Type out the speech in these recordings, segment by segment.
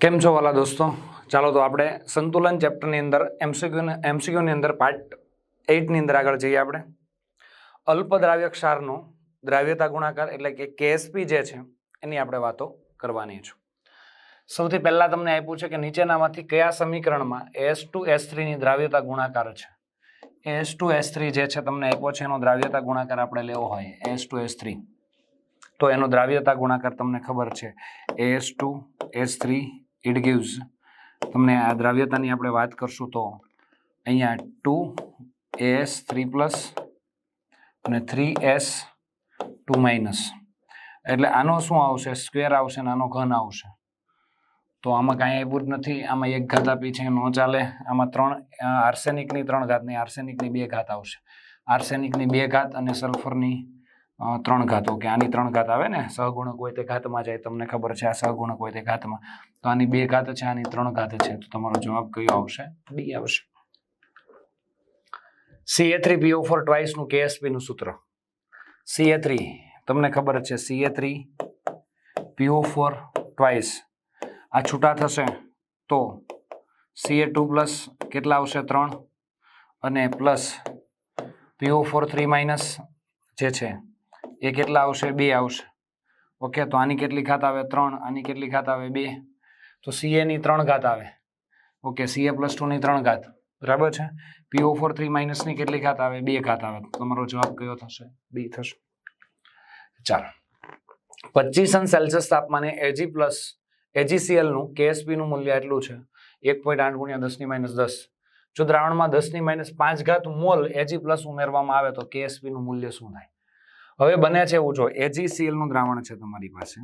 કેમ છો વાલા દોસ્તો? ચાલો તો આપણે સંતુલન ચેપ્ટરની અંદર એમસીક્યુ એમસીક્યુની અંદર પાર્ટ એઇટની અંદર આગળ જઈએ આપણે. અલ્પ દ્રાવ્ય ક્ષારનો દ્રાવ્યતા ગુણાકાર એટલે કે કેએસપી જે છે, એની આપણે વાતો કરવાની છે. સૌથી પહેલાં તમને આપ્યું છે કે નીચેનામાંથી કયા સમીકરણમાં એસ ટુ એસ થ્રીની દ્રાવ્યતા ગુણાકાર છે? એસ ટુ એસ થ્રી જે છે તમને આપ્યો છે, એનો દ્રાવ્યતા ગુણાકાર આપણે લેવો હોય એસ ટુ એસ થ્રી તો એનો દ્રાવ્યતા ગુણાકાર તમને ખબર છે S two S three it gives તમને આ દ્રાવ્યતાની આપણે વાત કરશું તો અહીંયા ટુ એસ થ્રી પ્લસ અને થ્રી એસ ટુ માઇનસ એટલે આનો શું આવશે? સ્ક્વેર આવશે ને આનો ઘન આવશે. તો આમાં કાંઈ આવ્યું જ નથી. આમાં એક ઘાત આપી છે, ન ચાલે. આમાં ત્રણ આર્સેનિકની ત્રણ ઘાત નહીં આર્સેનિકની બે ઘાત આવશે. આર્સેનિકની બે ઘાત અને સલ્ફરની ત્રણ ઘાતો. કે આની ત્રણ ઘાત આવે ને? સહગુણક હોય તે ઘાતમાં જાય. તમને ખબર છે આ સહગુણક હોય તે ઘાતમાં. તો આની બે ઘાત છે, આની ત્રણ ઘાત છે. તો તમારો જવાબ કયો આવશે? ડી આવશે. C A three PO four ટ્વાઇસનું કેએસપીનું સૂત્ર. સી એ થ્રી તમને ખબર છે C A three PO four twice આ છૂટા થશે. તો સી એ ટુ પ્લસ કેટલા આવશે? ત્રણ. અને પ્લસ પીઓ ફોર થ્રી માઇનસ જે છે એ કેટલા આવશે? બે આવશે. ઓકે, તો આની કેટલી ઘાત આવે? ત્રણ. આની કેટલી ઘાત આવે? બે. તો સીએ ની ત્રણ ઘાત આવે. ઓકે સીએ પ્લસ ટુની ત્રણ ઘાત. બરાબર છે? પીઓ ફોર થ્રી માઇનસની કેટલી ઘાત આવે? બે ઘાત આવે. તમારો જવાબ કયો થશે? બી થશે. ચાલો. પચીસ અંશ સેલ્સિયસ તાપમાને એજી પ્લસ એજીસીએલનું કેએસપીનું મૂલ્ય એટલું છે. એક પોઈન્ટ આઠ ગુણ્યા દસની માઇનસ દસ. જો દ્રાવણમાં દસની માઇનસ પાંચ ઘાત મોલ એજી પ્લસ ઉમેરવામાં આવે તો કેએસપીનું મૂલ્ય શું થાય? હવે બને છે એવું જો એજીસીએલનું દ્રાવણ છે તમારી પાસે.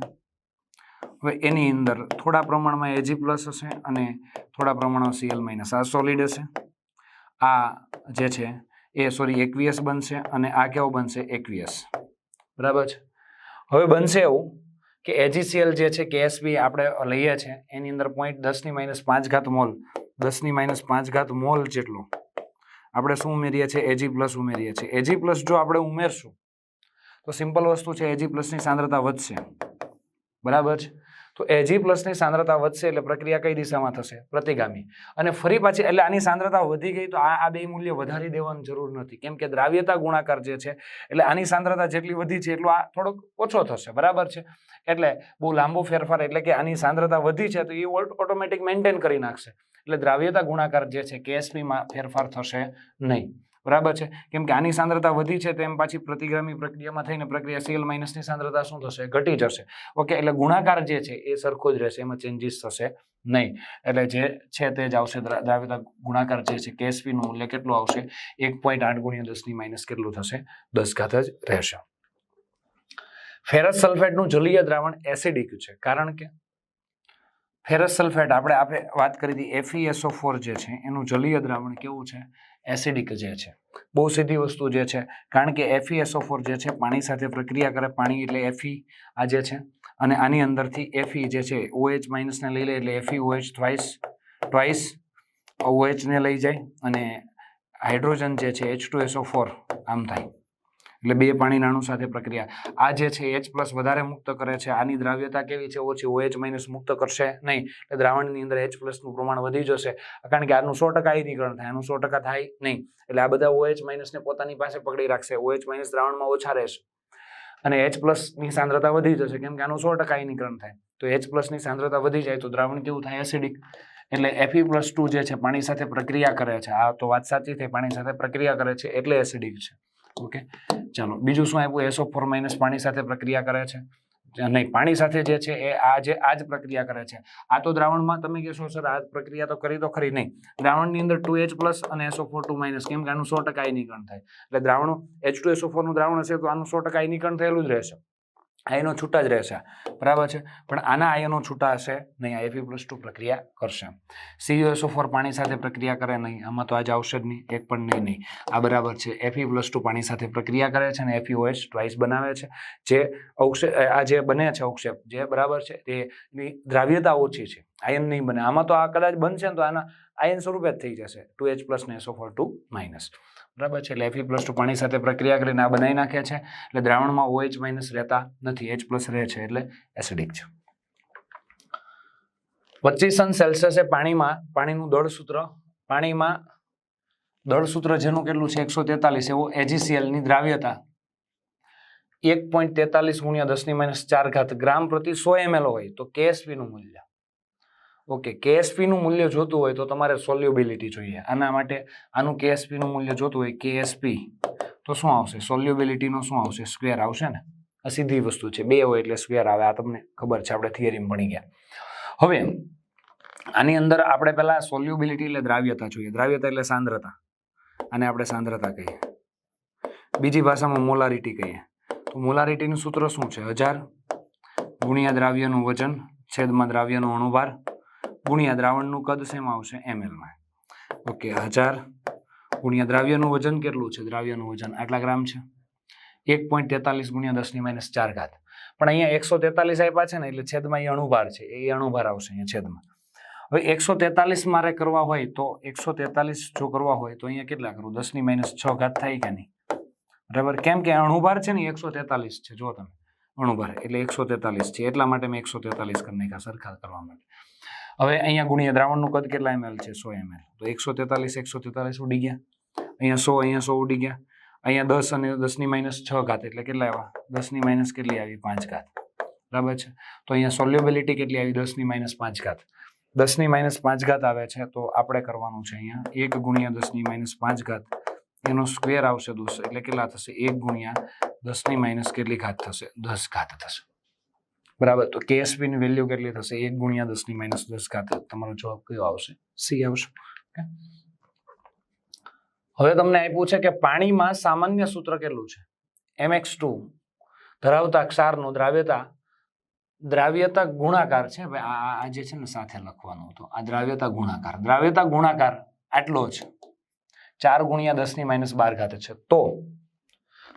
હવે એની અંદર થોડા પ્રમાણમાં એજી પ્લસ હશે અને થોડા પ્રમાણમાં સીએલ માઇનસ આ સોલિડ હશે. આ જે છે, એ સોરી એકવીએસ બનશે અને આ કેવો બનશે? એકવીએસ બરાબર છે? હવે બનશે એવું કે એજીસીએલ જે છે કેએસબી આપણે લઈએ છીએ એની અંદર પોઈન્ટ દસની માઇનસ પાંચ ઘાત મોલ દસની માઇનસ પાંચ ઘાત મોલ જેટલો. આપણે શું ઉમેરીએ છીએ? એજી પ્લસ ઉમેરીએ છીએ. એજી પ્લસ જો આપણે ઉમેરશું તો સિમ્પલ વસ્તુ છે એજી પ્લસની સાંદ્રતા વધશે. બરાબર છે? તો એજી પ્લસની સાંદ્રતા વધશે એટલે પ્રક્રિયા કઈ દિશામાં થશે? પ્રતિગામી. અને ફરી પાછી, એટલે આની સાંદ્રતા વધી ગઈ તો આ આ બે મૂલ્ય વધારી દેવાની જરૂર નથી. કેમ કે દ્રાવ્યતા ગુણાકાર જે છે, એટલે આની સાંદ્રતા જેટલી વધી છે એટલો આ થોડોક ઓછો થશે. બરાબર છે? એટલે બહુ લાંબો ફેરફાર એટલે કે આની સાંદ્રતા વધી છે તો એ ઓટોમેટિક મેન્ટેન કરી નાખશે. એટલે દ્રાવ્યતા ગુણાકાર જે છે, કેએસપીમાં ફેરફાર થશે નહીં. બરાબર છે? કેમ કે આની સાંદ્રતા વધી છે તેમ પાછી પ્રતિગામી પ્રક્રિયામાં થઈને પ્રક્રિયા સીએલ માઇનસની સાંદ્રતા શું થશે? ઘટી જશે. ઓકે એટલે ગુણાકાર જે છે, એ સરખો જ રહેશે, એમાં ચેન્જીસ થશે નહીં. એટલે જે છે તે જ આવશે. દ્રાવ્યતા ગુણાકાર જે છે કેએસપીનું મૂલ્ય કેટલું આવશે? એક પોઈન્ટ આઠ ગુણ્યા દસની માઇનસ કેટલું થશે? દસ ઘાત જ રહેશે. ફેરસ સલ્ફેટનું જલીય દ્રાવણ એસિડિક છે. કારણ કે ફેરસ સલ્ફેટ, આપણે આપણે વાત કરી હતી એફઈએસઓ ફોર જે છે, એનું જલીય દ્રાવણ કેવું છે? એસિડિક જે છે, બહુ સીધી વસ્તુ જે છે, કારણ કે એફઈએસઓ ફોર જે છે, પાણી સાથે પ્રક્રિયા કરે, પાણી એટલે એફઈ આ જે છે, અને આની અંદરથી એફઈ જે છે ઓએચ માઇનસને લઈ લે એટલે એફઈ ઓએચ ટ્વાઇસ ટ્વાઇસ ઓએચને લઈ જાય, અને હાઇડ્રોજન જે છે એચ ટુ એસઓ ફોર આમ થાય. એટલે બે પાણીના અણુ સાથે પ્રક્રિયા. આ જે છે એચ પ્લસ વધારે મુક્ત કરે છે. આની દ્રાવ્યતા કેવી છે? ઓછી ઓએચ માઇનસ મુક્ત કરશે નહીં. એટલે દ્રાવણની અંદર એચ પ્લસનું પ્રમાણ વધી જશે. કારણ કે આનું સો ટકા આયનીકરણ થાય. આનું સો ટકા થાય નહીં. એટલે આ બધા ઓએચ માઇનસને પોતાની પાસે પકડી રાખશે. ઓએચ માઇનસ દ્રાવણમાં ઓછા રહેશે. અને એચ પ્લસની સાંદ્રતા વધી જશે. કેમ કે આનું સો ટકા આયનીકરણ થાય. તો એચ પ્લસની સાંદ્રતા વધી જાય તો દ્રાવણ કેવું થાય? એસિડિક એટલે એફી પ્લસ ટુ જે છે, પાણી સાથે પ્રક્રિયા કરે છે. આ તો વાત સાચી થઈ. પાણી સાથે પ્રક્રિયા કરે છે એટલે એસિડિક છે. ઓકે ચાલો, બીજું શું આપ્યું? એસો ફોર માઇનસ પાણી સાથે પ્રક્રિયા કરે છે. નહીં, પાણી સાથે જે છે એ આ જે, આ જ પ્રક્રિયા કરે છે. આ તો દ્રાવણમાં તમે કહેશો, સર, આ પ્રક્રિયા તો કરી તો ખરી. નહીં. દ્રાવણની અંદર ટુ એચ પ્લસ અને એસો ફોર ટુ માઇનસ કેમ કે આનું સો ટકા આયનીકરણ થાય. એટલે દ્રાવણો એચ ટુ એસો ફોરનું દ્રાવણ હશે તો આનું સો ટકા આયનીકરણ થયેલું જ રહેશે. આયનો છૂટા જ રહેશે. બરાબર છે? પણ આના આયનો છૂટા હશે નહીં, આ એફી પ્લસ ટુ પ્રક્રિયા કરશે. સીયુએસઓ ફોર પાણી સાથે પ્રક્રિયા કરે નહીં, આમાં તો આજે આવશે જ નહીં, એક પણ નહીં નહીં. આ બરાબર છે. એફી પ્લસ ટુ પાણી સાથે પ્રક્રિયા કરે છે અને એફીઓએચ ટ્વાઇસ બનાવે છે. જે અવક્ષેપ આ જે બને છે અવક્ષેપ, જે બરાબર છે તેની દ્રાવ્યતા ઓછી છે. આયન નહીં બને. આમાં તો આ કદાચ બનશે ને તો આના આયન સ્વરૂપે જ થઈ જશે. ટુ એચ પ્લસ ને એસો ફોર ટુ માઇનસ બરાબર છે? એટલે એફી પ્લસ ટુ પાણી સાથે પ્રક્રિયા કરીને આ બનાવી નાખે છે. એટલે દ્રાવણમાં ઓએચ માઇનસ રહેતા નથી એચ પ્લસ રહે છે એટલે એસિડિક છે. પચીસ અંશ સેલ્સિયસે પાણીમાં, પાણીનું દળ સૂત્ર, પાણીમાં દળ સૂત્ર જેનું કેટલું છે? એકસો તેતાલીસ, એવો એજીસીએલની દ્રાવ્યતા. એક પોઈન્ટ તેતાલીસ ગુણ્યા દસની માઇનસ ચાર ઘાત ગ્રામ પ્રતિ સો એમએલ હોય તો કેએસપીનું મૂલ્ય. ઓકે, કેએસપીનું મૂલ્ય જોતું હોય તો તમારે સોલ્યુબિલિટી જોઈએ. આના માટે આનું કેએસપીનું મૂલ્ય જોતું હોય, કેએસપી, તો શું આવશે? સોલ્યુબિલિટીનો શું આવશે? સ્ક્વેર આવશે ને? આ સીધી વસ્તુ છે. બે હોય એટલે સ્ક્વેર આવે. આ તમને ખબર છે. આપણે થિયરીમાં ભણી ગયા. હવે, આની અંદર આપણે પહેલાં સોલ્યુબિલિટી એટલે દ્રાવ્યતા જોઈએ. દ્રાવ્યતા એટલે સાંદ્રતા. અને આપણે સાંદ્રતા કહીએ. બીજી ભાષામાં મોલારિટી કહીએ. તો મોલારિટીનું સૂત્ર શું છે? હજાર ગુણ્યા દ્રાવ્યનું વજન, છેદમાં દ્રાવ્યનો અણુભાર ગુણ્યા દ્રાવણનું કદ શેમાં આવશે? એમએલમાં ઓકે, હજાર. ગુણ્યા દ્રાવ્યનું વજન કેટલું છે? દ્રાવ્યનું વજન આટલા ગ્રામ છે? એક પોઈન્ટ તેતાલીસ ગુણ્યા દસની માઇનસ ચાર ઘાત. પણ અહીંયા એકસો તેતાલીસ આપ્યા છે ને, એટલે છેદમાં એ અણુભાર છે. એ અણુભાર આવશે અહીંયા છેદમાં. હવે એકસો તેતાલીસ મારે કરવા હોય તો, એકસો તેતાલીસ જો કરવા હોય તો અહીંયા કેટલા કરું? દસની માઇનસ છ ઘાત થાય કે નહીં? બરાબર? કેમ કે અણુભાર છે ને એકસો તેતાલીસ છે. જો તમે. અણુભાર, એટલે એકસો તેતાલીસ છે. એટલા માટે મેં એકસો તેતાલીસ કરી નાખ્યા સરખા કરવા માટે. હવે અહીંયા ગુણ્યા દ્રાવણનું કદ કેટલા એમએલ છે? સો એમએલ તો એકસો તેતાલીસ એકસો તેતાલીસ ઉડી ગયા. અહીંયા સો અહીંયા સો ઉડી ગયા. અહીંયા દસ અને દસની માઇનસ છ ઘાત એટલે કેટલા આવ્યા? દસની માઇનસ કેટલી આવી? પાંચ ઘાત. બરાબર છે? તો અહીંયા સોલ્યુબિલિટી કેટલી આવી? દસની માઇનસ પાંચ ઘાત. દસની માઇનસ પાંચ ઘાત આવે છે, તો આપણે કરવાનું છે અહીંયા એક ગુણ્યા દસની માઇનસ પાંચ ઘાત. એનો સ્ક્વેર આવશે દોસ્તો એટલે કેટલા થશે? એક ગુણ્યા દસની માઇનસ કેટલી ઘાત થશે? દસ ઘાત થશે. બરાબર. તો KSP ની વેલ્યુ કેટલી થશે? એક ગુણ્યા દસની માઇનસ દસ ખાતે. તમારો જવાબ કયો આવશે? સી આવશે. હવે તમને આપ્યું છે કે પાણીમાં સામાન્ય સૂત્ર કેટલું છે? એમએક્સ ટુ ધરાવતા ક્ષારનું દ્રાવ્યતા દ્રાવ્યતા ગુણાકાર છે. આ જે છે ને સાથે લખવાનું હતું. આ દ્રાવ્યતા ગુણાકાર. દ્રાવ્યતા ગુણાકાર આટલો છે ચાર ગુણ્યા દસની માઇનસ બાર ખાતે છે. તો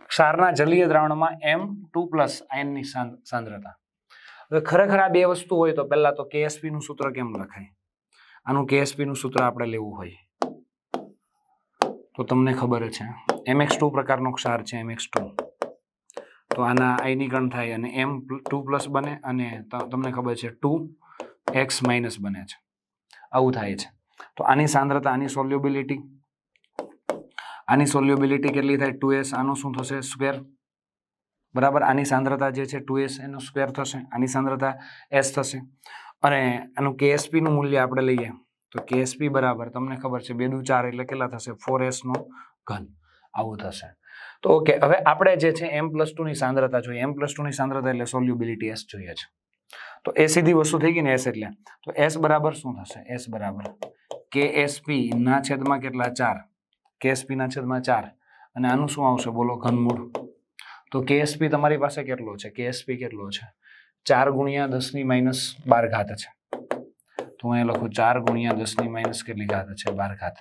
ક્ષારના જલીય દ્રાવણમાં એમ ટુ પ્લસ આયનની સાંદ્રતા. હવે ખરેખર આ બે વસ્તુ હોય તો પહેલાં તો KSP નું સૂત્ર કેમ લખાય? આનું KSP નું સૂત્ર આપણે લેવું હોય. તો તમને ખબર છે. એમએક્સ ટુ પ્રકારનો ક્ષાર છે એમએક્સ ટુ તો આના આયનીકરણ થાય અને એમ ટુ પ્લસ બને અને તમને ખબર છે ટુ એક્સ માઇનસ બને છે. આવું થાય છે. તો આની સાંદ્રતા, આની સોલ્યુબિલિટી આની સોલ્યુબિલિટી કેટલી થાય? ટુ એસ આનું શું થશે? સ્ક્વેર બરાબર? આની સાંદ્રતા જે છે ટુ એસ એનો સ્ક્વેર થશે, આની સાંદ્રતા એસ થશે. અને આનું કેએસપીનું મૂલ્ય આપણે લઈએ, તો કેએસપી બરાબર, તમને ખબર છે, બે દુ ચાર એટલે કેટલા થશે? ફોર એસનો ઘન. આવું થશે. તો ઓકે, હવે આપણે જે છે એમ પ્લસની સાંદ્રતા જોઈએ. એમ પ્લસની સાંદ્રતા એટલે સોલ્યુબિલિટી એસ જોઈએ છે. તો એ સીધી વસ્તુ થઈ ગઈ ને એસ એટલે. તો એસ બરાબર શું થશે? એસ બરાબર. કેએસપી ના છેદમાં કેટલા? ચાર. કેએસપી ના છેદમાં ચાર. અને આનું શું આવશે? બોલો, ઘનમૂળ. તો કેએસપી તમારી પાસે કેટલો છે? કેએસપી કેટલો છે? ચાર ગુણ્યા દસની માઇનસ બાર ઘાત છે. તો હું અહીં લખું, ચાર ગુણ્યા દસની માઇનસ કેટલી ઘાત છે? બાર ઘાત.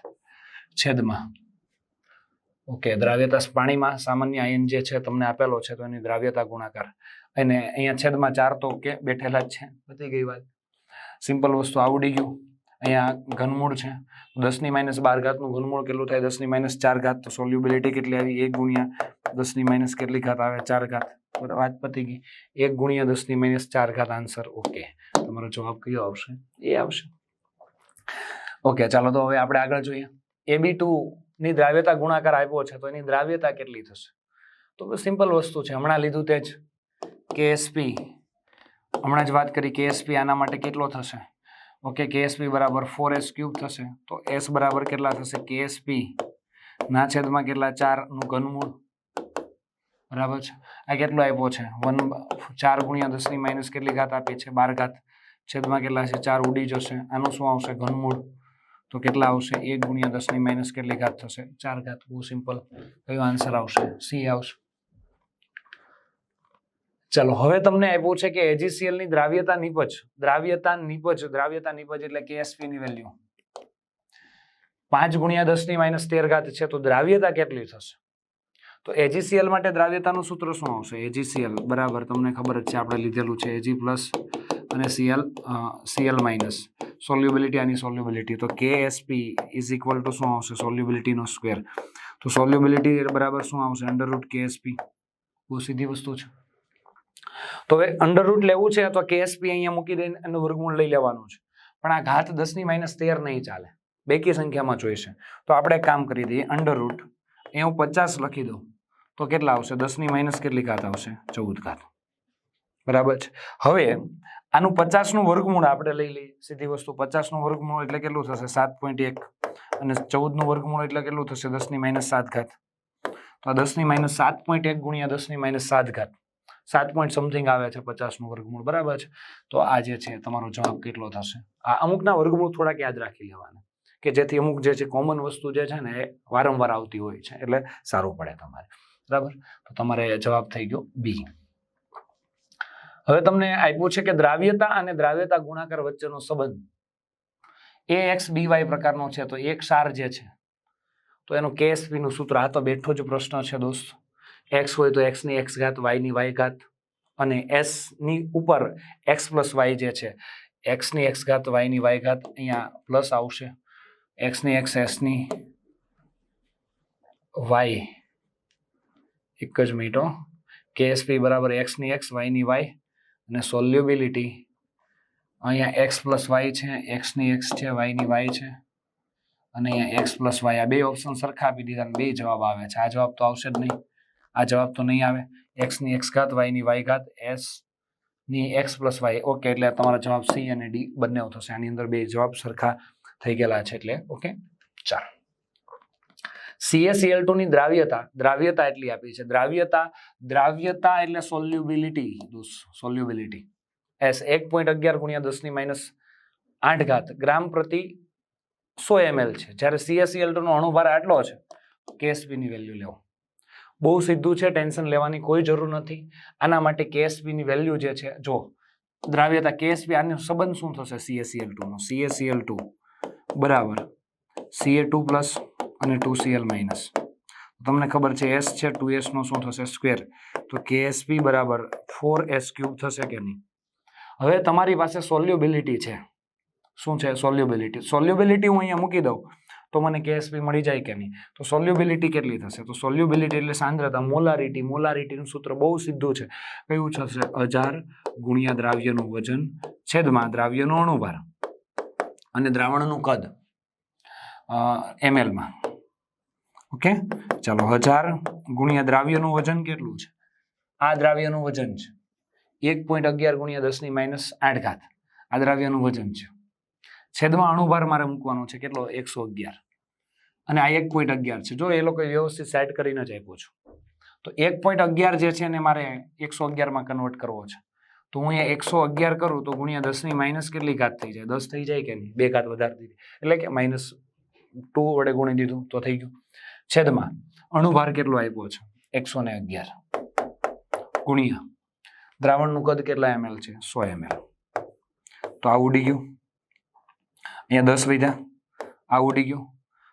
છેદમાં. ઓકે દ્રાવ્યતા પાણીમાં સામાન્ય આયન જે છે તમને આપેલો છે, તો એની દ્રાવ્યતા ગુણાકાર. અને અહીંયા છેદમાં ચાર તો કે બેઠેલા જ છે. પતી ગઈ વાત. સિમ્પલ વસ્તુ આવડી ગયું. અહીંયા ઘનમૂળ છે. દસની માઇનસ બાર ઘાતનું ઘનમૂળ કેટલું થાય? દસની માઇનસ ચાર ઘાત. તો સોલ્યુબિલિટી કેટલી આવી? એક ગુણ્યા દસની માઇનસ કેટલી ઘાત આવે? ચાર ઘાત. બરાબર, વાત પતી ગઈ. એક ગુણ્યા દસની માઇનસ ચાર ઘાત આન્સર ઓકે તમારો જવાબ કયો આવશે? એ આવશે. ઓકે ચાલો તો હવે આપણે આગળ જોઈએ. એ બી ટુ ની દ્રાવ્યતા ગુણાકાર આપ્યો છે, તો એની દ્રાવ્યતા કેટલી થશે? તો સિમ્પલ વસ્તુ છે. હમણાં લીધું તે જ. કેએસપી હમણાં જ વાત કરી કેએસપી આના માટે કેટલો થશે? ઓકે, કેએસપી બરાબર ફોર એસ ક્યુબ થશે. તો એસ બરાબર કેટલા થશે? કેએસપી ના છેદમાં કેટલા? ચારનું ઘનમૂળ. બરાબર છે? આ કેટલો આપ્યો છે? વન ચાર ગુણ્યા દસની માઇનસ કેટલી ઘાત આપી છે? બાર ઘાત. છેદમાં કેટલા છે? ચાર ઉડી જશે. આનું શું આવશે? ઘનમૂળ. તો કેટલા આવશે? એક ગુણ્યા દસની માઇનસ કેટલી ઘાત થશે? ચાર ઘાત. બહુ સિમ્પલ કયો આન્સર આવશે? સી આવશે. ચલો, હવે તમને આપ્યું છે કે એજીસીએલની દ્રાવ્યતા નિપજ દ્રાવ્યતા નિપજ દ્રાવ્યતા નિપજ એટલે કેએસપી ની વેલ્યુ પાંચ ગુણ્યા દસની માઇનસ તેર ઘાત છે, તો દ્રાવ્યતા કેટલી થશે? તો એજીસીએલ માટે દ્રાવ્યતાનું સૂત્ર શું આવશે? એજીસીએલ બરાબર, તમને ખબર જ છે, આપણે લીધેલું છે એજી પ્લસ અને સીએલ સીએલ માઇનસ સોલ્યુબિલિટી આની સોલ્યુબિલિટી તો કે એસપી ઇઝ ઇક્વલ ટુ શું આવશે? સોલ્યુબિલિટીનો સ્ક્વેર તો સોલ્યુબિલિટી બરાબર શું આવશે? અંડર રૂટ કે એસપી બહુ સીધી વસ્તુ છે. તો હવે અંડર રૂટ લેવું છે અથવા કેએસપી અહીંયા મૂકી દઈને એનું વર્ગમૂળ લઈ લેવાનું છે. પણ આ ઘાત દસની માઇનસ તેર નહીં ચાલે. બેકી સંખ્યામાં જોઈશે. તો આપણે કામ કરી દઈએ. અંડર રૂટ એ હું પચાસ લખી દઉં. તો કેટલા આવશે? દસની માઇનસ કેટલી ઘાત આવશે? ચૌદ ઘાત. બરાબર છે? હવે આનું પચાસનું વર્ગમૂળ આપણે લઈ લઈએ. સીધી વસ્તુ પચાસનું વર્ગમૂળ એટલે કેટલું થશે? સાત પોઈન્ટ એક. અને ચૌદનું વર્ગમૂળ એટલે કેટલું થશે? દસની માઇનસ સાત ઘાત. તો આ દસની માઇનસ સાત પોઈન્ટ એક ગુણ્યા દસની માઇનસ સાત ઘાત. સાત પોઈન્ટ સમથિંગ આવે છે પચાસનું વર્ગમૂળ, બરાબર છે? તો આ જે છે, તમારો જવાબ કેટલો થશે? આ અમુકના વર્ગમૂળ થોડાક યાદ રાખી લેવાના, કે જેથી અમુક જે છે કોમન વસ્તુ જે છે ને, એ વારંવાર આવતી હોય છે, એટલે સારું પડે તમારે, બરાબર? તો તમારે જવાબ થઈ ગયો બી હવે તમને આપ્યું છે કે દ્રાવ્યતા અને દ્રાવ્યતા ગુણાકાર વચ્ચેનો સંબંધ. એ એક્સ બીવાય પ્રકારનો છે, તો એક સાર જે છે, તો એનું KSP નું સૂત્ર, આ તો બેઠો જ પ્રશ્ન છે દોસ્ત. એક્સ હોય તો એક્સની એક્સ ઘાત વાયની વાય ઘાત અને એસની ઉપર એક્સ પ્લસ વાય જે છે એક્સની એક્સ ઘાત વાયની વાય ઘાત અહીંયા પ્લસ આવશે. એક્સની એક્સ એસની વાય એક જ મિનિટો કેએસપી બરાબર એક્સની એક્સ વાયની વાય અને સોલ્યુબિલિટી અહીંયા એક્સ પ્લસ વાય છે એક્સની એક્સ છે વાયની વાય છે અને અહીંયા એક્સ પ્લસ વાય આ બે ઓપ્શન સરખા આપી દીધા બે જવાબ આવે છે. આ જવાબ તો આવશે જ નહીં. આ જવાબ તો નહીં આવે. એક્સની એક્સ ઘાત વાયની વાય ઘાત એસની એક્સ પ્લસ વાય ઓકે એટલે તમારા જવાબ સી અને ડી બંને થશે. આની અંદર બે જવાબ સરખા થઈ ગયેલા છે એટલે. ઓકે ચાલો. CaCl2 ની દ્રાવ્યતા દ્રાવ્યતા એટલી આપી છે. દ્રાવ્યતા દ્રાવ્યતા એટલે સોલ્યુબિલિટી સોલ્યુબિલિટી એસ એક પોઈન્ટ અગિયાર ગુણ્યા દસની માઇનસ આઠ ઘાત, ગ્રામ પ્રતિ સો એમએલ છે. જ્યારે CaCl2 નો અણુભાર આટલો છે KSP ની વેલ્યુ લેવો. બહુ સીધું છે, ટેન્શન લેવાની કોઈ જરૂર નથી. આના માટે કેએસપીની વેલ્યુ જે છે જો દ્રાવ્યતા કેએસપી આનો સંબંધ શું થશે? સીએસીએલ ટુનો સીએસીએલ ટુ બરાબર. સીએ ટુ પ્લસ અને ટુ સીએલ માઇનસ તમને ખબર છે એસ છે ટુ એસનો શું થશે? સ્ક્વેર તો કેએસપી બરાબર ફોર એસ ક્યુબ થશે કે નહીં? હવે તમારી પાસે સોલ્યુબિલિટી છે. શું છે? સોલ્યુબિલિટી સોલ્યુબિલિટી હું અહીંયા મૂકી દઉં. તો મને કેએસપી મળી જાય કે નહીં? તો સોલ્યુબિલિટી કેટલી થશે? તો સોલ્યુબિલિટી એટલે સાંદ્રતા મોલારિટી મોલારિટીનું સૂત્ર બહુ સીધું છે. કયું થશે હજાર ગુણ્યા દ્રાવ્યનું વજન છેદમાં દ્રાવ્યનો અણુભાર અને દ્રાવણનું કદ એમએલમાં ઓકે? ચાલો, હજાર ગુણ્યા દ્રાવ્યનું વજન કેટલું છે? આ દ્રાવ્યનું વજન છે. એક પોઈન્ટ અગિયાર ગુણ્યા દસની માઇનસ આઠ ઘાત. આ દ્રાવ્યનું વજન છે. છેદમાં અણુભાર મારે મૂકવાનો છે. કેટલો? એકસો અગિયાર. અને આ એક પોઈન્ટ અગિયાર છે. જો એ લોકો વ્યવસ્થિત સેટ કરીને જ આપ્યો છું. તો એક પોઈન્ટ અગિયાર જે છે એને મારે એકસો અગિયારમાં કન્વર્ટ કરવો છે. તો હું અહીંયા એકસો અગિયાર કરું તો ગુણ્યા દસની માઇનસ કેટલી ઘાત થઈ જાય? દસ થઈ જાય કે નહીં? બે ઘાત વધારી દીધી એટલે કે માઇનસ ટુ વડે ગુણી દીધું તો થઈ ગયું. છેદમાં અણુભાર કેટલો આપ્યો છે? એકસો ને અગિયાર. ગુણ્યા દ્રાવણનું કદ કેટલા એમએલ છે? સો એમએલ તો આ ઉડી ગયું. અહીંયા દસ વધ્યા આ ઉડી ગયું.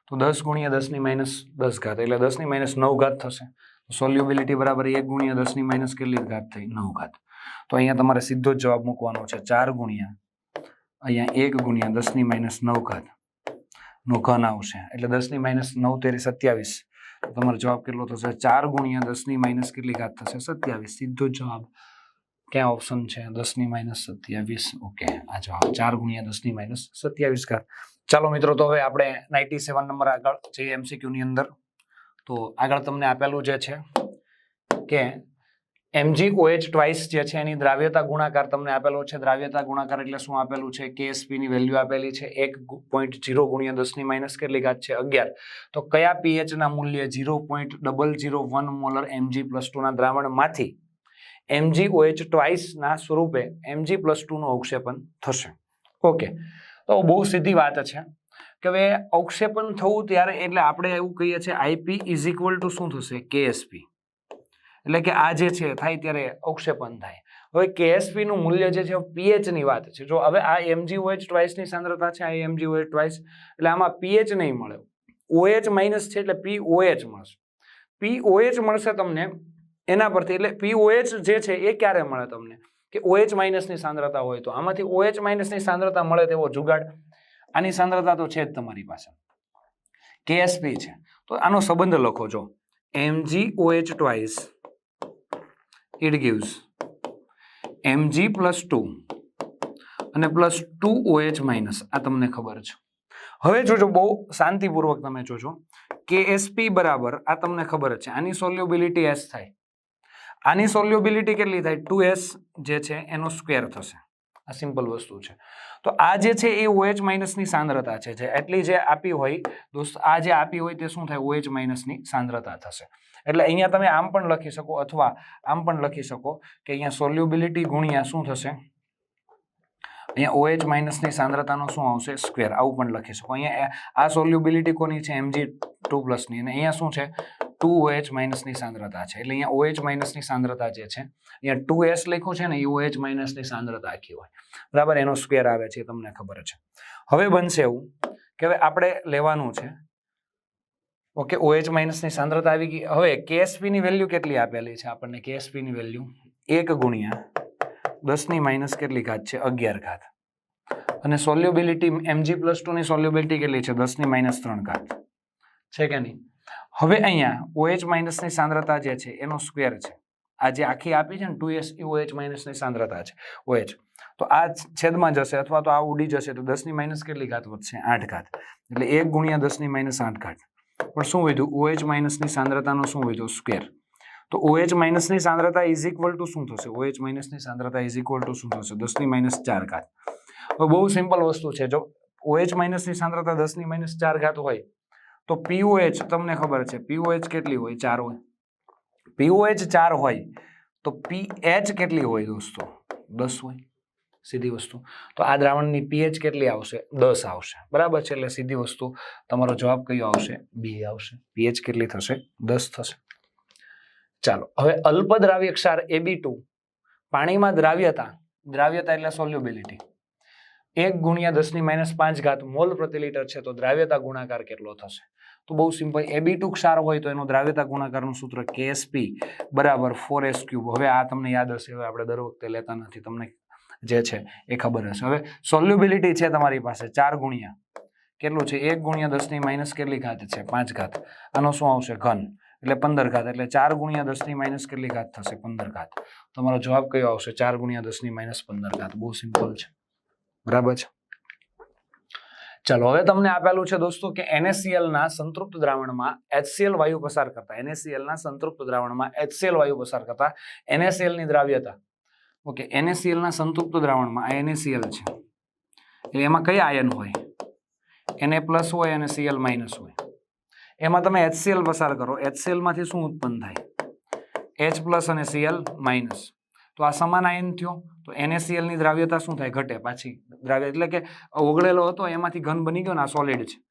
તો દસ ગુણ્યા દસની માઇનસ દસ ઘાત. એટલે દસની માઇનસ નવ ઘાત થશે. સોલ્યુબિલિટી બરાબર એક ગુણ્યા દસની માઇનસ કેટલી ઘાત થઈ? નવ ઘાત. તો અહીંયા તમારે સીધો જ જવાબ મૂકવાનો છે. ચાર ગુણ્યા અહીંયા એક ગુણ્યા દસની માઇનસ નવ ઘાત નો ઘન આવશે. એટલે દસની માઇનસ નવ તેરી સત્યાવીસ. તમારો જવાબ કેટલો થશે? ચાર ગુણ્યા દસની માઇનસ કેટલી ઘાત થશે? સત્યાવીસ. સીધો જવાબ ક્યાં ઓપ્શન છે? દસની માઇનસ સત્યાવીસ. ઓકે આ જવાબ. ચાર ગુણ્યા દસની માઇનસ સત્યાવીસ ઘાત. ચાલો મિત્રો, તો હવે આપણે નાઇન્ટી સેવન નંબર આગળ જઈએ એમસીક્યુની અંદર. તો આગળ તમને આપેલું જે છે કે એમજી ઓએચ ટ્વાઇસ જે છે એની દ્રાવ્યતા ગુણાકાર તમને આપેલો છે. દ્રાવ્યતા ગુણાકાર એટલે શું આપેલું છે? કે ની વેલ્યુ આપેલી છે. એક પોઈન્ટ જીરો ગુણ્યા દસની માઇનસ કેટલી ઘાત છે? અગિયાર. તો કયા પીએચના મૂલ્ય zero point double zero one molar MG plus ટુના દ્રાવણમાંથી એમજી ઓએચ ટ્વાઇસના સ્વરૂપે એમજી પ્લસ ટુનું અવક્ષેપણ થશે. ઓકે તો બહુ સીધી વાત છે. કે હવે અવક્ષેપણ થવું ત્યારે એટલે આપણે એવું કહીએ છીએ આઈપી ઇઝ ઇક્વલ ટુ શું થશે? કેએસપી એટલે કે આ જે છે, થાય ત્યારે અવક્ષેપણ થાય. હવે કેએસપી નું મૂલ્ય જે છે પીએચની વાત છે. જો હવે આ એમજીઓએચ ટ્વાઇસની સાંદ્રતા છે, આ એમજીઓએચ ટ્વાઇસ એટલે આમાં પીએચ નહીં મળે. ઓએચ માઇનસ છે એટલે પીઓએચ મળશે. પી ઓએચ મળશે તમને એના પરથી એટલે પીઓએચ જે છે એ ક્યારે મળે તમને? કે ઓએચ માઇનસની સાંદ્રતા હોય તો. આમાંથી ઓએચ માઇનસની સાંદ્રતા મળે તેવો જુગાડ. આની સાંદ્રતા તો છે જ તમારી પાસે. કેએસપી છે. તો આનો સંબંધ લખો જો. MGOH twice it gives MG plus two અને પ્લસ ટુ ઓએચ માઇનસ આ તમને ખબર છે. હવે જોજો, બહુ શાંતિપૂર્વક તમે જોજો. કે એસપી બરાબર, આ તમને ખબર છે. આની સોલ્યુબિલિટી એસ થાય. આની સોલ્યુબિલિટી કેટલી થાય? ટુ એસ જે છે, એનો સ્ક્વેર થશે. આ સિમ્પલ વસ્તુ છે. તો આ જે છે, એ ઓએચ માઇનસની સાંદ્રતા છે. જે એટલી જે આપી હોય, દોસ્ત, આ જે આપી હોય, તે શું થાય? ઓએચ માઇનસની સાંદ્રતા થશે. એટલે અહીંયા તમે આમ પણ લખી શકો અથવા આમ પણ લખી શકો કે અહીંયા સોલ્યુબિલિટી ગુણ્યા શું થશે? અહીંયા ઓએચ માઇનસની સાંદ્રતાનો શું આવશે? સ્ક્વેર આવું પણ લખી શકો. અહીંયા આ સોલ્યુબિલિટી કોની છે? એમજી ટુ પ્લસની અને અહીંયા શું છે? ટુ ઓએચ માઇનસની સાંદ્રતા છે. એટલે અહીંયા ઓએચ માઇનસની સાંદ્રતા જે છે, અહીંયા ટુ એસ લખ્યું છે ને, એ ઓએચ માઇનસની સાંદ્રતા આખી હોય. બરાબર? એનો સ્ક્વેર આવે છે તમને ખબર છે. હવે બનશે એવું કે હવે આપણે લેવાનું છે. ઓકે ઓએચ માઇનસની સાંદ્રતા આવી ગઈ. હવે કેએસપીની વેલ્યુ કેટલી આપેલી છે આપણને? કેએસપીની વેલ્યુ એક ગુણ્યા દસની માઇનસ કેટલી ઘાત છે? અગિયાર ઘાત. અને સોલ્યુબિલિટી એમજી પ્લસ ટુની સોલ્યુબિલિટી કેટલી છે? દસની માઇનસ ત્રણ ઘાત. છે કે નહીં? હવે અહીંયા ઓએચ માઇનસની સાંદ્રતા જે છે એનો સ્ક્વેર છે. આ જે આખી આપી છે ને ટુ એસ એ ઓએચ માઇનસની સાંદ્રતા છે. ઓએચ. તો આ છેદમાં જશે અથવા તો આ ઉડી જશે તો દસની માઇનસ કેટલી ઘાત વધશે? આઠ ઘાત. એટલે એક ગુણ્યા દસની માઇનસ આઠ ઘાત. પણ શું વધ્યું? ઓએચ માઇનસની સાંદ્રતાનો શું વધ્યું? સ્ક્વેર. તો ઓએચ માઇનસની સાંદ્રતા ઇઝ ઇક્વલ ટુ શું થશે? ઓએચ માઇનસની સાંદ્રતા ઇઝ ઇક્વલ ટુ શું થશે? દસની માઇનસ ચાર ઘાત. હવે બહુ સિમ્પલ વસ્તુ છે. જો ઓએચ માઇનસની સાંદ્રતા દસની માઇનસ ચાર ઘાત હોય તો પીઓએચ તમને ખબર છે? પીઓએચ કેટલી હોય? ચાર હોય. પીઓએચ ચાર હોય, તો પીએચ કેટલી હોય દોસ્તો? દસ હોય, સીધી વસ્તુ. તો આ દ્રાવણની પીએચ કેટલી આવશે? દસ આવશે. બરાબર છે? એટલે સીધી વસ્તુ તમારો જવાબ કયો આવશે? બી આવશે. પીએચ કેટલી થશે? દસ થશે. ચાલો, હવે અલ્પ દ્રાવ્ય ક્ષાર એબી ટુ પાણીમાં દ્રાવ્યતા દ્રાવ્યતા એટલે સોલ્યુબિલિટી એક ગુણ્યા દસની માઇનસ પાંચ ઘાત મોલ પ્રતિ લીટર છે, તો દ્રાવ્યતા ગુણાકાર કેટલો થશે? તો બહુ સિમ્પલ એબી ટુ ક્ષાર હોય તો એનો દ્રાવ્યતા ગુણાકારનું સૂત્ર કેએસપી બરાબર ફોર એસ ક્યુબ હવે આ તમને યાદ હશે, હવે આપણે દર વખતે લેતા નથી. તમને જે છે એ ખબર હશે. હવે સોલ્યુબિલિટી છે તમારી પાસે ચાર ગુણ્યા. કેટલું છે? એક ગુણ્યા દસની માઇનસ કેટલી ઘાત છે? પાંચ ઘાત. આનો શું આવશે? ઘન. એટલે પંદર ઘાત. એટલે ચાર ગુણ્યા દસની માઇનસ કેટલી ઘાત થશે? પંદર ઘાત. તમારો જવાબ કયો આવશે? ચાર ગુણ્યા દસની માઇનસ પંદર ઘાત. બહુ સિમ્પલ છે. બરાબર છે? ચાલો હવે તમને આપેલું છે દોસ્તો કે એનએસીએલના સંતૃપ્ત દ્રાવણમાં એચસીએલ વાયુ પસાર કરતા NaCl ના સંતૃપ્ત દ્રાવણમાં એચસીએલ વાયુ પસાર કરતા એનએસીએલની દ્રાવ્યતા ઓકે NaCl ના સંતૃપ્ત દ્રાવણમાં આ એનએસીએલ છે એટલે એમાં કયા આયન હોય એને પ્લસ હોય અને સીએલ માઇનસ હોય એમાં તમે એચસીએલ પસાર કરો એચસીએલમાંથી માંથી શું ઉત્પન્ન થાય એચ પ્લસ અને સીએલ માઇનસ તો આ સમાન આયન થયો. તો એનએસીએલની દ્રાવ્યતા શું થાય? ઘટે પાછી. દ્રાવ્ય એટલે કે ઓગળેલો હતો, એમાંથી ઘન બની ગયો ને આ સોલિડ છે.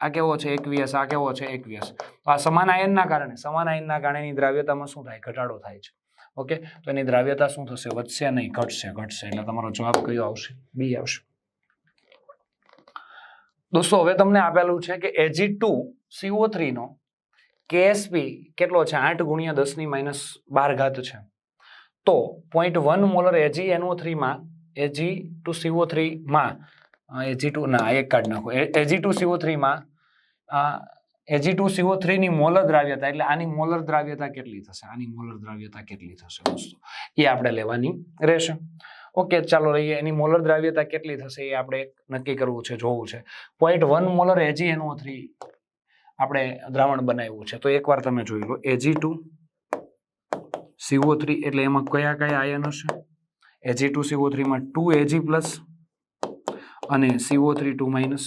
આ કેવો છે? એકવીએસ આ કેવો છે? એકવીએસ તો આ સમાન આયનના કારણે, સમાન આયનના કારણે એની દ્રાવ્યતામાં શું થાય? ઘટાડો થાય છે. ઓકે? તો એની દ્રાવ્યતા શું થશે? વધશે નહીં. ઘટશે ઘટશે. એટલે તમારો જવાબ કયો આવશે? બી આવશે. દોસ્તો, હવે તમને આપેલું છે કે એજી ટુ સીઓ થ્રીનો કેએસપી કેટલો છે? આઠ ગુણ્યા દસની માઇનસ બાર ઘાત છે. તો point one molar AG NO થ્રીમાં AG two CO થ્રીમાં એજી ટુ ના એક કાઢ નાખો. એજી ટુ સીઓ થ્રીમાં એજી ટુ સીઓ થ્રીની મોલર દ્રાવ્યતા, એટલે આની મોલર દ્રાવ્યતા કેટલી થશે? આની મોલર દ્રાવ્યતા કેટલી થશે દોસ્તો? એ આપણે લેવાની રહેશે. ઓકે ચાલો લઈએ. એની મોલર દ્રાવ્યતા કેટલી થશે એ આપણે નક્કી કરવું છે, જોવું છે. Point one molar AG NO three આપણે દ્રાવણ બનાવ્યું છે. તો એકવાર તમે જોઈ લો. એજી ટુ સીઓ થ્રી એટલે એમાં કયા કયા આયન હશે એજી ટુ સીઓ થ્રીમાં ટુ એજી પ્લસ અને સીઓ થ્રી ટુ માઇનસ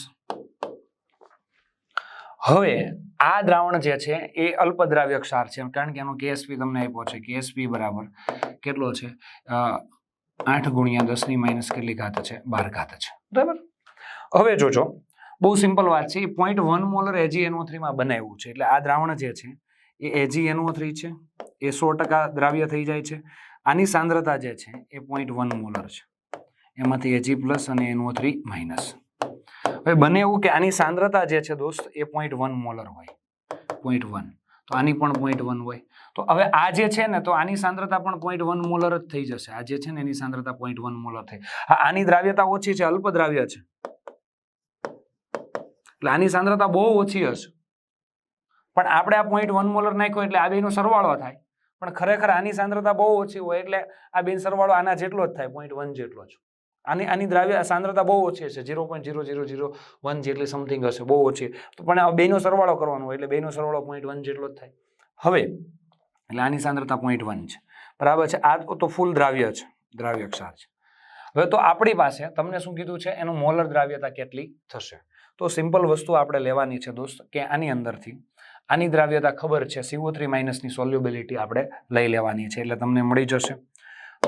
હવે આ દ્રાવણ જે છે એ અલ્પદ્રાવ્ય ક્ષાર છે. કારણ કે એનો કેએસપી તમને આપ્યો છે. કેએસપી બરાબર કેટલો છે? આઠ ગુણ્યા દસની માઇનસ કેટલી ઘાત છે? બાર ઘાત છે. બરાબર? હવે જોજો. બહુ સિમ્પલ વાત છે. પોઈન્ટ વન મોલર એજી એનો થ્રીમાં બનાવ્યું છે. એટલે આ દ્રાવણ જે છે એ એજીએનઓ થ્રી છે. એ સો ટકા દ્રાવ્ય થઈ જાય છે. આની સાંદ્રતા જે છે, એ પોઈન્ટ વન મોલર છે. એમાંથી એજી પ્લસ અને એનઓ થ્રી માઇનસ હવે બને એવું કે આની સાંદ્રતા જે છે દોસ્ત, એ પોઈન્ટ વન મોલર હોય. પોઈન્ટ વન તો આની પણ પોઈન્ટ વન હોય. તો હવે આ જે છે ને, તો આની સાંદ્રતા પણ પોઈન્ટ વન મોલર જ થઈ જશે. આ જે છે ને, એની સાંદ્રતા પોઈન્ટ વન મોલર થઈ. આની દ્રાવ્યતા ઓછી છે, અલ્પ દ્રાવ્ય છે. એટલે આની સાંદ્રતા બહુ ઓછી હશે. પણ આપણે આ પોઈન્ટ વન મોલર નાખ્યો એટલે આ બેનો સરવાળો થાય. પણ ખરેખર આની સાંદ્રતા બહુ ઓછી હોય એટલે આ બેન સરવાળો આના જેટલો જ થાય પોઈન્ટ વન જેટલો જ. આની આની દ્રાવ્ય સાંદ્રતા બહુ ઓછી છે zero point zero zero zero one જેટલી સમથિંગ હશે, બહુ ઓછી. તો પણ આ બેનો સરવાળો કરવાનો હોય એટલે બેનો સરવાળો પોઈન્ટ વન જેટલો જ થાય. હવે, એટલે આની સાંદ્રતા પોઈન્ટ વન છે. બરાબર છે? આ તો ફૂલ દ્રાવ્ય છે દ્રાવ્ય ક્ષાર છે. હવે તો આપણી પાસે, તમને શું કીધું છે? એનું મોલર દ્રાવ્યતા કેટલી થશે? તો સિમ્પલ વસ્તુ આપણે લેવાની છે દોસ્ત, કે આની અંદરથી આની દ્રાવ્યતા ખબર છે. સીઓ થ્રી માઇનસની સોલ્યુબિલિટી આપણે લઈ લેવાની છે, એટલે તમને મળી જશે.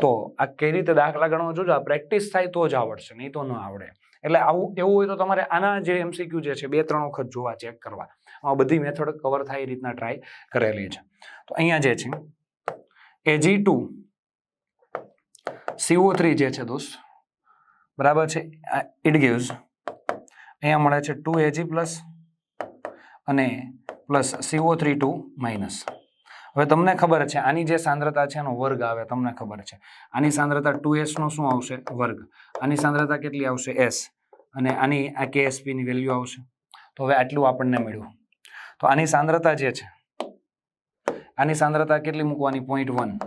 તો આ કઈ રીતે દાખલા ગણવા જોજો પ્રેક્ટિસ થાય તો જ આવડશે, નહીં તો ન આવડે. એટલે આવું, એવું હોય તો તમારે આના જે એમસીક્યુ જે છે, બે, ત્રણ વખત જોવા ચેક કરવા. આ બધી મેથડ કવર થાય એ રીતના ટ્રાય કરેલી છે. તો અહીંયા જે છે એજી ટુ સીઓ થ્રી જે છે દોસ્ત, બરાબર છે ઇટ ગીવ્સ અહીંયા મળે છે ટુ એજી પ્લસ અને plus CO three two minus હવે તમને ખબર છે, આની જે સાંદ્રતા છે એનો વર્ગ આવે, તમને ખબર છે. આની સાંદ્રતા ટુ એસનો શું આવશે? વર્ગ. આની સાંદ્રતા કેટલી આવશે? એસ અને આની આ કેએસપીની વેલ્યુ આવશે. તો હવે આટલું આપણને મળ્યું. તો આની સાંદ્રતા જે છે, આની સાંદ્રતા કેટલી મૂકવાની? પોઈન્ટ વન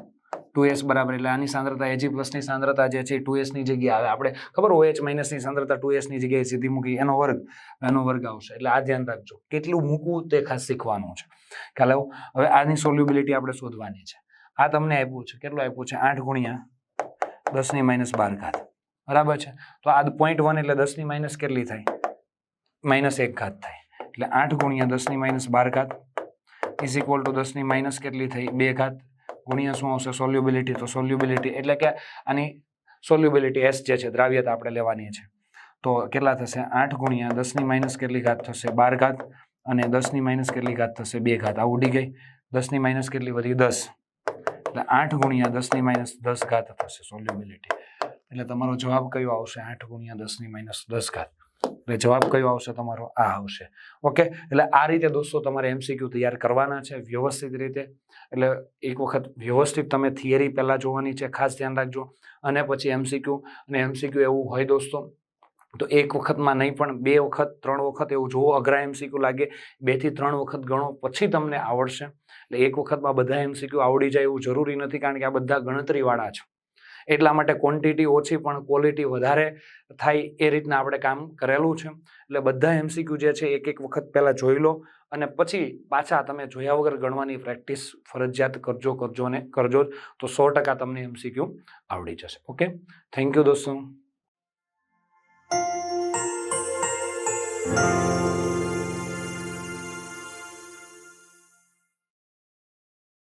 ટુ એસ બરાબર, એટલે આની સાંદ્રતા એજી પ્લસની સાંદ્રતા જે છે ટુ એસની જગ્યાએ આવે. આપણે ખબર હોય એચ માઇનસની સાંદ્રતા ટુ એસની જગ્યાએ સીધી મૂકી, એનો વર્ગ એનો વર્ગ આવશે. એટલે આ ધ્યાન રાખજો. કેટલું મૂકવું તે ખાસ શીખવાનું છે. ખ્યાલ આવો હવે આની સોલ્યુબિલિટી આપણે શોધવાની છે. આ તમને આપ્યું છે. કેટલું આપ્યું છે? આઠ ગુણ્યા દસની માઇનસ બાર ઘાત. બરાબર છે? તો આ પોઈન્ટ વન એટલે દસની માઇનસ કેટલી થાય? માઇનસ એક ઘાત થાય. એટલે આઠ ગુણ્યા દસની માઇનસ બાર ઘાત ઇઝ ઇક્વલ ટુ દસની માઇનસ કેટલી થઈ? બે ઘાત. ગુણ્યા શું આવશે? સોલ્યુબિલિટી તો સોલ્યુબિલિટી એટલે કે આની સોલ્યુબિલિટી એસ જે છે, દ્રાવ્યતા આપણે લેવાની છે. તો કેટલા થશે? આઠ ગુણ્યા દસની માઇનસ કેટલી ઘાત થશે? બાર ઘાત. અને દસની માઇનસ કેટલી ઘાત થશે? બે ઘાત. આ ઉડી ગઈ. દસની માઇનસ કેટલી વધી? દસ. એટલે આઠ ગુણ્યા દસની માઇનસ દસ ઘાત થશે સોલ્યુબિલિટી એટલે તમારો જવાબ કયો આવશે? આઠ ગુણ્યા દસની માઇનસ દસ ઘાત. એટલે જવાબ કયો આવશે તમારો? આ આવશે. ઓકે? એટલે આ રીતે દોસ્તો તમારે એમસીક્યુ તૈયાર કરવાના છે વ્યવસ્થિત રીતે. એટલે એક વખત વ્યવસ્થિત તમે થિયરી પહેલાં જોવાની છે, ખાસ ધ્યાન રાખજો. અને પછી એમસીક્યુ અને એમસીક્યુ એવું હોય દોસ્તો, તો એક વખતમાં નહીં પણ બે વખત, ત્રણ વખત એવું જોવો. અઘરા એમસીક્યુ લાગે, બેથી ત્રણ વખત ગણો, પછી તમને આવડશે. એટલે એક વખતમાં બધા એમસીક્યુ આવડી જાય એવું જરૂરી નથી, કારણ કે આ બધા ગણતરીવાળા છે એટલા માટે ક્વોન્ટિટી ઓછી પણ ક્વોલિટી વધારે થાય એ રીતના આપણે કામ કરેલું છે. એટલે બધા એમસીક્યુ જે છે એક એક વખત પહેલાં જોઈ લો અને પછી પાછા તમે જોયા વગર ગણવાની પ્રેક્ટિસ ફરજિયાત કરજો કરજો ને કરજો તો સો ટકા તમને એમસીક્યુ આવડી જશે. ઓકે થેન્ક યુ દોસ્તો.